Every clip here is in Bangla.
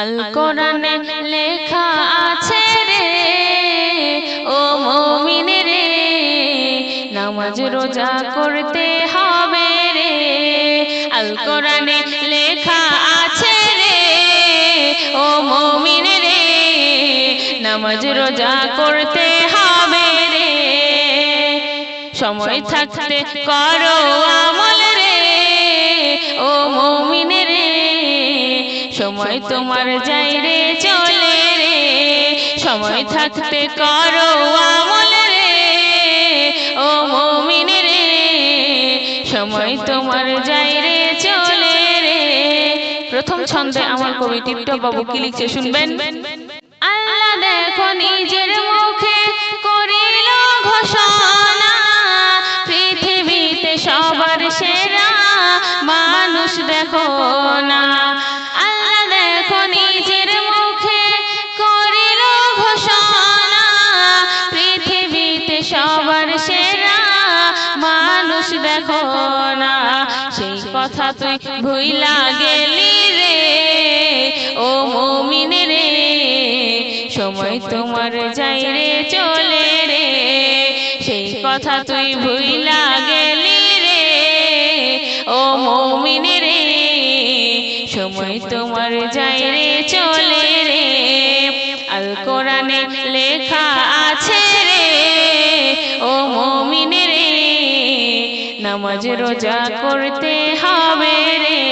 আল কোরআনে লেখা আছে রে, ও মুমিন রে, নামাজ রোজা করতে হবে রে। আল কোরআনে লেখা আছে রে, ও মুমিন রে, নামাজ রোজা করতে হবে রে। সময় থাকতে করো আমল রে, ও মুমিন সময় তোমার যাই রে চলে রে। সময় থাকতে করো আমল রে। ও মমিন রে। সময় তোমার যাই রে চলে রে। প্রথম ছন্দে আমার কবি টিপটপ বাবু কি লিখছে শুনবেন? দেখো না, সেই কথা তুই ভুইলা গেলি রে। ও মমিন রে, সময় তোমার যাই রে, চলে রে। সেই কথা তুই ভুইলা গেলি রে। ও মমিন রে, সময় তোমার যাই রে, চলে রে। আল কোরআনে লেখা নামাজ রোজা করতে হবে রে।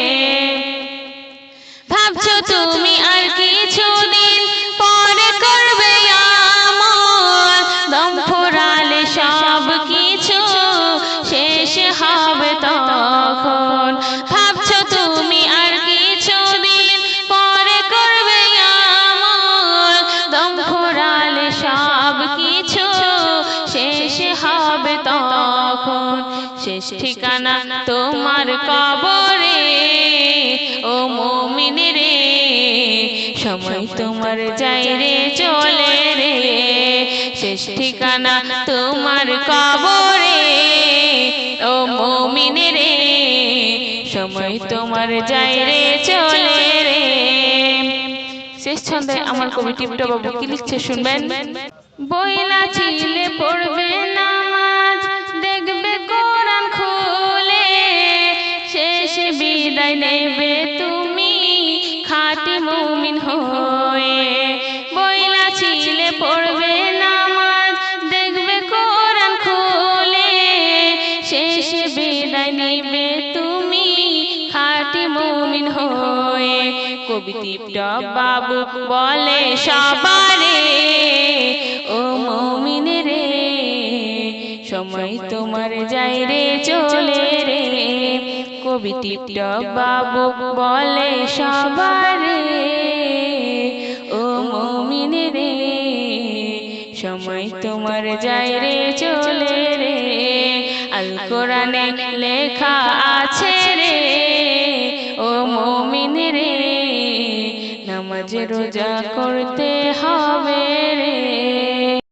ভাবছ তুমি আর কিছুদিন পরে করবে আমল। দম ফুরালে সব কিছু শেষ হবে তখন শেষ ঠিকানা তোমার কবরে। ও মমিন রে সময় তোমার যাই রে চলে রে। শেষ ঠিকানা তোমার কবরে। ও মমিন রে সময় তোমার যাই রে চলে রে। শেষ ছন্দে আমার কবি টিপটা বাবু কি লিখছে শুনবেন? বইলা শেষ বিদায় নেবে তুমি খাঁটি মুমিন হয়ে। বইলা ছিলে পড়বে নামাজ, দেখবে কোরআন খুলে। শেষ বিদায় নেবে তুমি খাঁটি মুমিন হয়ে। কবি টিপটপ বাবু বলে সবারে, ও মমিন রে, সময় তোমার যাই রে চলে রে। কবি টিপটপ বাবু বলে সবারে। ও মমিন রে, সময় তোমার যাই রে, চলে রে। আল কোরআনে লেখা আছে রে, ও মমিন রে, নামাজ রোজা করতে হয়